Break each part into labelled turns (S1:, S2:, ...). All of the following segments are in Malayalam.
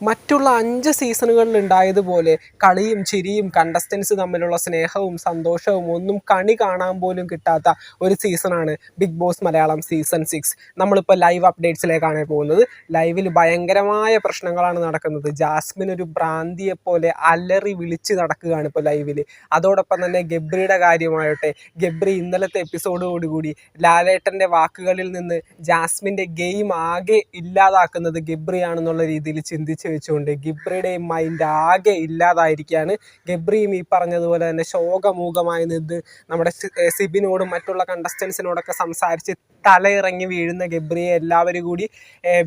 S1: മറ്റുള്ള അഞ്ച് സീസണുകളിൽ ഉണ്ടായതുപോലെ കളിയും ചിരിയും കണ്ടസ്റ്റൻസ് തമ്മിലുള്ള സ്നേഹവും സന്തോഷവും ഒന്നും കണി കാണാൻ പോലും കിട്ടാത്ത ഒരു സീസണാണ് Bigg Boss Malayalam season six നമ്മളിപ്പോൾ ലൈവ് അപ്ഡേറ്റ്സിലേക്കാണ് പോകുന്നത്. ലൈവിൽ ഭയങ്കരമായ പ്രശ്നങ്ങളാണ് നടക്കുന്നത്. ജാസ്മിൻ ഒരു ഭ്രാന്തിയെ പോലെ അലറി വിളിച്ച് നടക്കുകയാണ് ഇപ്പോൾ ലൈവിൽ അതോടൊപ്പം തന്നെ ഗബ്രിയുടെ കാര്യമായിട്ടെ ഗബ്രി ഇന്നലത്തെ എപ്പിസോഡോടുകൂടി ലാലേട്ടന്റെ വാക്കുകളിൽ നിന്ന് ജാസ്മിന്റെ ഗെയിം ആകെ ഇല്ലാതാക്കുന്നത് ഗബ്രിയാണെന്നുള്ള രീതിയിൽ ചിന്തിച്ച് വെച്ചുകൊണ്ട് ഗിബ്രിയുടെ മൈൻഡ് ആകെ ഇല്ലാതായിരിക്കുകയാണ്. ഗബ്രിയും ഈ പറഞ്ഞതുപോലെ തന്നെ ശോകമൂകമായി നിന്ന് നമ്മുടെ സിബിനോടും മറ്റുള്ള കണ്ടസ്റ്റൻസിനോടൊക്കെ സംസാരിച്ച് തലയിറങ്ങി വീഴുന്ന ഗബ്രിയെ എല്ലാവരും കൂടി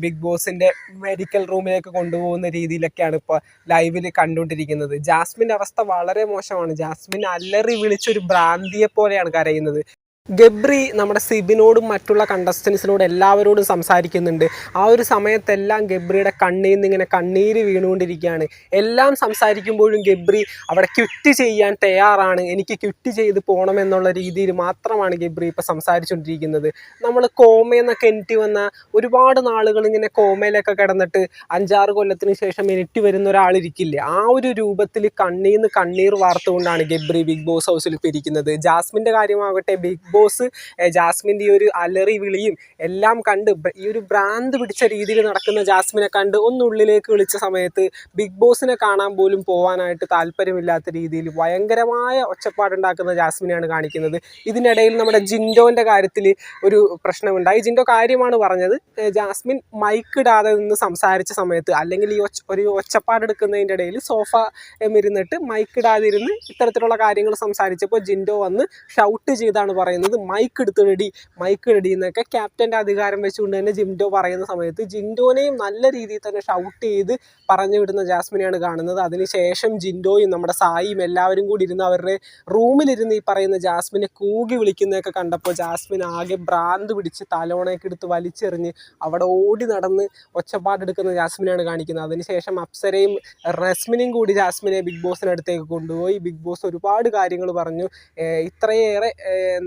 S1: ബിഗ് ബോസിന്റെ മെഡിക്കൽ റൂമിലേക്ക് കൊണ്ടുപോകുന്ന രീതിയിലൊക്കെയാണ് ഇപ്പോൾ ലൈവിൽ കണ്ടുകൊണ്ടിരിക്കുന്നത്. ജാസ്മിന്റെ അവസ്ഥ വളരെ മോശമാണ്. ജാസ്മിൻ അല്ലറി വിളിച്ചൊരു ഭ്രാന്തിയെ പോലെയാണ് കരയുന്നത്. ഗബ്രി നമ്മുടെ സിബിനോടും മറ്റുള്ള കണ്ടസ്റ്റൻസിനോടും എല്ലാവരോടും സംസാരിക്കുന്നുണ്ട്. ആ ഒരു സമയത്തെല്ലാം ഗബ്രിയുടെ കണ്ണിൽ നിന്ന് ഇങ്ങനെ കണ്ണീര് വീണുകൊണ്ടിരിക്കുകയാണ്. എല്ലാം സംസാരിക്കുമ്പോഴും ഗബ്രി അവിടെ ക്വിറ്റ് ചെയ്യാൻ തയ്യാറാണ്. എനിക്ക് ക്വിറ്റ് ചെയ്ത് പോകണമെന്നുള്ള രീതിയിൽ മാത്രമാണ് ഗബ്രി ഇപ്പോൾ സംസാരിച്ചുകൊണ്ടിരിക്കുന്നത്. നമ്മൾ കോമയെന്നൊക്കെ എനിക്ക് വന്ന ഒരുപാട് നാളുകൾ ഇങ്ങനെ കോമയിലൊക്കെ കിടന്നിട്ട് അഞ്ചാറ് കൊല്ലത്തിന് ശേഷം എനിക്ക് വരുന്ന ഒരാളിരിക്കില്ലേ ആ ഒരു രൂപത്തിൽ കണ്ണീർ നിന്ന് കണ്ണീർ വാർത്തുകൊണ്ടാണ് ഗബ്രി ബിഗ് ബോസ് ഹൗസിൽ ഇപ്പോൾ ഇരിക്കുന്നത്. ജാസ്മിന്റെ കാര്യമാകട്ടെ ബിഗ് ബോസ് ജാസ്മിൻ ജാസ്മിന്റെ ഈ ഒരു അലറി വിളിയും എല്ലാം കണ്ട് ഈ ഒരു ഭ്രാന്ത് പിടിച്ച രീതിയിൽ നടക്കുന്ന ജാസ്മിനെ കണ്ട് ഒന്നുള്ളിലേക്ക് വിളിച്ച സമയത്ത് ബിഗ് ബോസിനെ കാണാൻ പോലും പോകാനായിട്ട് താല്പര്യമില്ലാത്ത രീതിയിൽ ഭയങ്കരമായ ഒച്ചപ്പാടുണ്ടാക്കുന്ന ജാസ്മിനെയാണ് കാണിക്കുന്നത്. ഇതിനിടയിൽ നമ്മുടെ ജിൻഡോന്റെ കാര്യത്തിൽ ഒരു പ്രശ്നമുണ്ടായി ജിൻഡോ കാര്യമാണ് പറഞ്ഞത് ജാസ്മിൻ മൈക്ക് ഇടാതെ നിന്ന് സംസാരിച്ച സമയത്ത് അല്ലെങ്കിൽ ഈ ഒച്ച ഒരു ഒച്ചപ്പാടെടുക്കുന്നതിന്റെ ഇടയിൽ സോഫ മിരുന്നിട്ട് മൈക്ക് ഇടാതിരുന്ന് ഇത്തരത്തിലുള്ള കാര്യങ്ങൾ സംസാരിച്ചപ്പോൾ ജിൻഡോ വന്ന് ഷൗട്ട് ചെയ്താണ് പറയുന്നത്. മൈക്ക് എടുത്ത് റെഡി മൈക്ക് റെഡി എന്നൊക്കെ ക്യാപ്റ്റന്റെ അധികാരം വെച്ചുകൊണ്ട് തന്നെ ജിൻഡോ പറയുന്ന സമയത്ത് ജിൻഡോനെയും നല്ല രീതിയിൽ തന്നെ ഷൗട്ട് ചെയ്ത് പറഞ്ഞു വിടുന്ന ജാസ്മിനെയാണ് കാണുന്നത്. അതിനുശേഷം ജിൻഡോയും നമ്മുടെ സായിയും എല്ലാവരും കൂടി ഇരുന്ന് അവരുടെ റൂമിലിരുന്ന് ഈ പറയുന്ന ജാസ്മിനെ കൂകി വിളിക്കുന്നതൊക്കെ കണ്ടപ്പോൾ ജാസ്മിൻ ആകെ ഭ്രാന്ത് പിടിച്ച് തലോണയൊക്കെ എടുത്ത് വലിച്ചെറിഞ്ഞ് അവിടെ ഓടി നടന്ന് ഒച്ചപ്പാടെടുക്കുന്ന ജാസ്മിനെയാണ് കാണിക്കുന്നത്. അതിനുശേഷം അപ്സരയും റസ്മിനെയും കൂടി ജാസ്മിനെ ബിഗ് ബോസിനടുത്തേക്ക് കൊണ്ടുപോയി. ബിഗ് ബോസ് ഒരുപാട് കാര്യങ്ങൾ പറഞ്ഞു. ഇത്രയേറെ ഏഹ്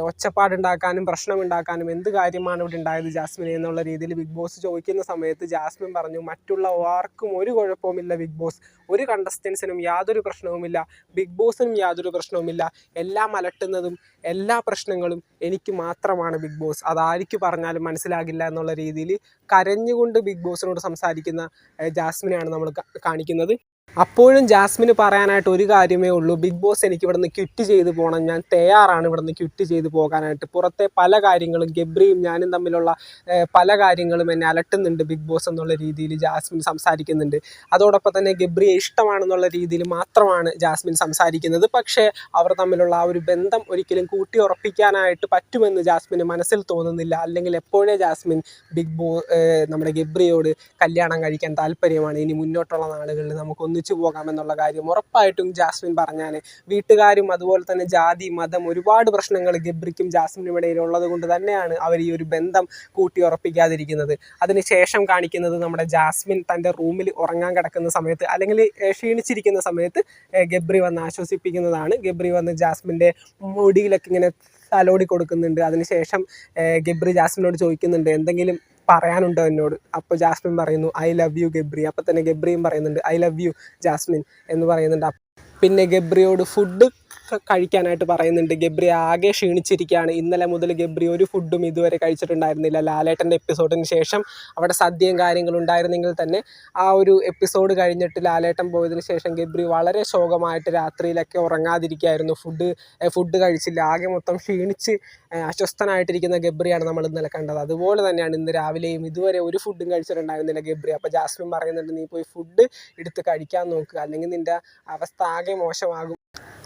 S1: ഒച്ചപ്പാടുണ്ടാക്കാനും പ്രശ്നമുണ്ടാക്കാനും എന്ത് കാര്യമാണ് ഇവിടെ ഉണ്ടായത് ജാസ്മിനെ എന്നുള്ള രീതിയിൽ ബിഗ് ബോസ് ചോദിക്കുന്ന സമയത്ത് ജാസ്മിൻ പറഞ്ഞു മറ്റുള്ള ആർക്കും ഒരു കുഴപ്പവുമില്ല ബിഗ് ബോസ്. ഒരു കണ്ടസ്റ്റൻസിനും യാതൊരു പ്രശ്നവുമില്ല. ബിഗ് ബോസിനും യാതൊരു പ്രശ്നവുമില്ല. എല്ലാം അലട്ടുന്നതും എല്ലാ പ്രശ്നങ്ങളും എനിക്ക് മാത്രമാണ് ബിഗ് ബോസ്. അതാർക്ക് പറഞ്ഞാലും മനസ്സിലാകില്ല എന്നുള്ള രീതിയിൽ കരഞ്ഞുകൊണ്ട് ബിഗ് ബോസിനോട് സംസാരിക്കുന്ന ജാസ്മിനെയാണ് നമ്മൾ കാണിക്കുന്നത്. അപ്പോഴും ജാസ്മിന് പറയാനായിട്ട് ഒരു കാര്യമേ ഉള്ളൂ. ബിഗ് ബോസ് എനിക്ക് ഇവിടുന്ന് ക്വിറ്റ് ചെയ്ത് പോകണം. ഞാൻ തയ്യാറാണ് ഇവിടുന്ന് ക്വിറ്റ് ചെയ്ത് പോകാനായിട്ട്. പുറത്തെ പല കാര്യങ്ങളും ഗബ്രിയും ഞാനും തമ്മിലുള്ള പല കാര്യങ്ങളും എന്നെ അലട്ടുന്നുണ്ട് ബിഗ് ബോസ് എന്നുള്ള രീതിയിൽ ജാസ്മിൻ സംസാരിക്കുന്നുണ്ട്. അതോടൊപ്പം തന്നെ ഗബ്രിയെ ഇഷ്ടമാണെന്നുള്ള രീതിയിൽ മാത്രമാണ് ജാസ്മിൻ സംസാരിക്കുന്നത്. പക്ഷേ അവർ തമ്മിലുള്ള ആ ഒരു ബന്ധം ഒരിക്കലും കൂട്ടി ഉറപ്പിക്കാനായിട്ട് പറ്റുമെന്ന് ജാസ്മിന് മനസ്സിൽ തോന്നുന്നില്ല. അല്ലെങ്കിൽ എപ്പോഴേ ജാസ്മിൻ ബിഗ് ബോ നമ്മുടെ ഗബ്രിയോട് കല്യാണം കഴിക്കാൻ താല്പര്യമാണ്. ഇനി മുന്നോട്ടുള്ള നാളുകളിൽ നമുക്ക് ഒന്നിച്ചു പോകാമെന്നുള്ള കാര്യം ഉറപ്പായിട്ടും ജാസ്മിൻ പറഞ്ഞാൽ വീട്ടുകാരും അതുപോലെ തന്നെ ജാതി മതം ഒരുപാട് പ്രശ്നങ്ങൾ ഗബ്രിക്കും ജാസ്മിനും ഇടയിൽ ഉള്ളത് കൊണ്ട് തന്നെയാണ് അവർ ഈ ഒരു ബന്ധം കൂട്ടി ഉറപ്പിക്കാതിരിക്കുന്നത്. അതിനുശേഷം കാണിക്കുന്നത് നമ്മുടെ ജാസ്മിൻ തന്റെ റൂമിൽ ഉറങ്ങാൻ കിടക്കുന്ന സമയത്ത് അല്ലെങ്കിൽ ക്ഷീണിച്ചിരിക്കുന്ന സമയത്ത് ഗബ്രി വന്ന് ആശ്വസിപ്പിക്കുന്നതാണ്. ഗബ്രി വന്ന് ജാസ്മിന്റെ മുടിയിലൊക്കെ ഇങ്ങനെ തലോടി കൊടുക്കുന്നുണ്ട്. അതിനുശേഷം ഗബ്രി ജാസ്മിനോട് ചോദിക്കുന്നുണ്ട് എന്തെങ്കിലും പറയാനുണ്ടോ എന്നോട്? അപ്പോൾ ജാസ്മിൻ പറയുന്നു ഐ ലവ് യു ഗബ്രി. അപ്പോൾ തന്നെ ഗബ്രിയും പറയുന്നുണ്ട് ഐ ലവ് യു ജാസ്മിൻ എന്ന് പറയുന്നുണ്ട്. പിന്നെ ഗബ്രിയോട് ഫുഡ് കഴിക്കാനായിട്ട് പറയുന്നുണ്ട്. ഗബ്രി ആകെ ക്ഷീണിച്ചിരിക്കുകയാണ്. ഇന്നലെ മുതൽ ഗബ്രി ഒരു ഫുഡും ഇതുവരെ കഴിച്ചിട്ടുണ്ടായിരുന്നില്ല. ലാലേട്ടന്റെ എപ്പിസോഡിന് ശേഷം അവിടെ സദ്യയും കാര്യങ്ങളും ഉണ്ടായിരുന്നെങ്കിൽ തന്നെ ആ ഒരു എപ്പിസോഡ് കഴിഞ്ഞിട്ട് ലാലേട്ടൻ പോയതിന് ശേഷം ഗബ്രി വളരെ ശോകമായിട്ട് രാത്രിയിലൊക്കെ ഉറങ്ങാതിരിക്കുകയായിരുന്നു. ഫുഡ് ഫുഡ് കഴിച്ചില്ല. ആകെ മൊത്തം ക്ഷീണിച്ച് അസ്വസ്ഥനായിട്ടിരിക്കുന്ന ഗബ്രിയാണ് നമ്മൾ ഇന്നലെ കണ്ടത്. അതുപോലെ തന്നെയാണ് ഇന്ന് രാവിലെയും ഇതുവരെ ഒരു ഫുഡും കഴിച്ചിട്ടുണ്ടായിരുന്നില്ല ഗബ്രി. അപ്പോൾ ജാസ്മിൻ പറയുന്നുണ്ട് നീ പോയി ഫുഡ് എടുത്ത് കഴിക്കാൻ നോക്കുക അല്ലെങ്കിൽ നിന്റെ അവസ്ഥ ആകെ മോശമാകും.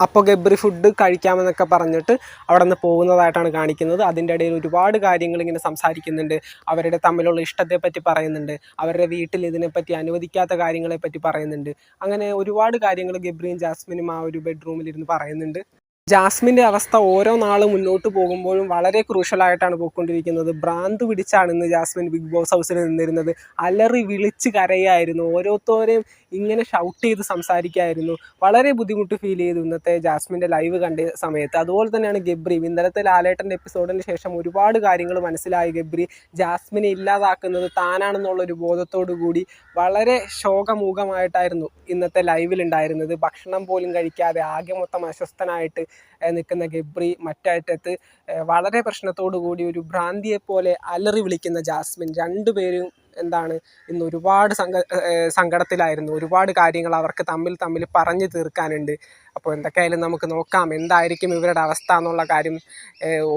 S1: അപ്പോൾ ഗബ്രി ഫുഡ് കഴിക്കാമെന്നൊക്കെ പറഞ്ഞിട്ട് അവിടെ നിന്ന് പോകുന്നതായിട്ടാണ് കാണിക്കുന്നത്. അതിന്റെ ഇടയിൽ ഒരുപാട് കാര്യങ്ങൾ ഇങ്ങനെ സംസാരിക്കുന്നുണ്ട്. അവരുടെ തമ്മിലുള്ള ഇഷ്ടത്തെപ്പറ്റി പറയുന്നുണ്ട്. അവരുടെ വീട്ടിൽ ഇതിനെപ്പറ്റി അനുവദിക്കാത്ത കാര്യങ്ങളെപ്പറ്റി പറയുന്നുണ്ട്. അങ്ങനെ ഒരുപാട് കാര്യങ്ങൾ ഗബ്രിയും ജാസ്മിനും ആ ഒരു ബെഡ്റൂമിൽ ഇരുന്ന് പറയുന്നുണ്ട്. ജാസ്മിന്റെ അവസ്ഥ ഓരോ നാൾ മുന്നോട്ട് പോകുമ്പോഴും വളരെ ക്രൂഷ്യലായിട്ടാണ് പോയിക്കൊണ്ടിരിക്കുന്നത്. ഭ്രാന്ത് പിടിച്ചാണ് ഇന്ന് ജാസ്മിൻ ബിഗ് ബോസ് ഹൗസിൽ നിന്നിരുന്നത്. അലറി വിളിച്ച് കരയായിരുന്നു. ഓരോരുത്തരെയും ഇങ്ങനെ ഷൗട്ട് ചെയ്ത് സംസാരിക്കായിരുന്നു. വളരെ ബുദ്ധിമുട്ട് ഫീൽ ചെയ്തു ഇന്നത്തെ ജാസ്മിന്റെ ലൈവ് കണ്ട സമയത്ത്. അതുപോലെ തന്നെയാണ് ഗബ്രി. ഇന്നലത്തെ ലാലേട്ടന്റെ എപ്പിസോഡിന് ശേഷം ഒരുപാട് കാര്യങ്ങൾ മനസ്സിലായി ഗബ്രി. ജാസ്മിനെ ഇല്ലാതാക്കുന്നത് താനാണെന്നുള്ളൊരു ബോധത്തോടു കൂടി വളരെ ശോകമൂകമായിട്ടായിരുന്നു ഇന്നത്തെ ലൈവിലുണ്ടായിരുന്നത് ഭക്ഷണം പോലും കഴിക്കാതെ ആകെ മൊത്തം അസ്വസ്ഥനായിട്ട് നിൽക്കുന്ന ഗബ്രി മറ്ററ്റത്ത് വളരെ പ്രശ്നത്തോടു കൂടി ഒരു ഭ്രാന്തിയെപ്പോലെ അലറി വിളിക്കുന്ന ജാസ്മിൻ. രണ്ടുപേരും എന്താണ് ഇന്ന് ഒരുപാട് സങ്ക സങ്കടത്തിലായിരുന്നു. ഒരുപാട് കാര്യങ്ങൾ അവർക്ക് തമ്മിൽ തമ്മിൽ പറഞ്ഞു തീർക്കാനുണ്ട്. അപ്പോൾ എന്തൊക്കെയായാലും നമുക്ക് നോക്കാം എന്തായിരിക്കും ഇവരുടെ അവസ്ഥ എന്നുള്ള കാര്യം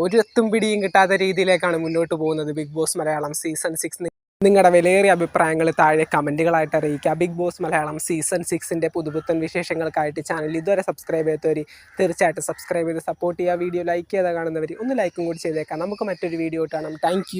S1: ഒരു എത്തും പിടിയും കിട്ടാത്ത രീതിയിലേക്കാണ് മുന്നോട്ട് പോകുന്നത് Big Boss Malayalam season six. നിങ്ങളുടെ വിലയേറിയ അഭിപ്രായങ്ങൾ താഴെ കമന്റുകളായിട്ട് അറിയിക്കുക. ബിഗ് ബോസ് മലയാളം സീസൺ സിക്സിന്റെ പുതുപുത്തൻ വിശേഷങ്ങൾക്കായിട്ട് ചാനൽ ഇതുവരെ സബ്സ്ക്രൈബ് ചെയ്യാത്തവർ തീർച്ചയായിട്ടും സബ്സ്ക്രൈബ് ചെയ്ത് സപ്പോർട്ട് ചെയ്യുക. വീഡിയോ ലൈക്ക് ചെയ്താൽ കാണുന്നവർ ഒന്ന് ലൈക്കും കൂടി ചെയ്തേക്കാം. നമുക്ക് മറ്റൊരു വീഡിയോ കാണാം. താങ്ക്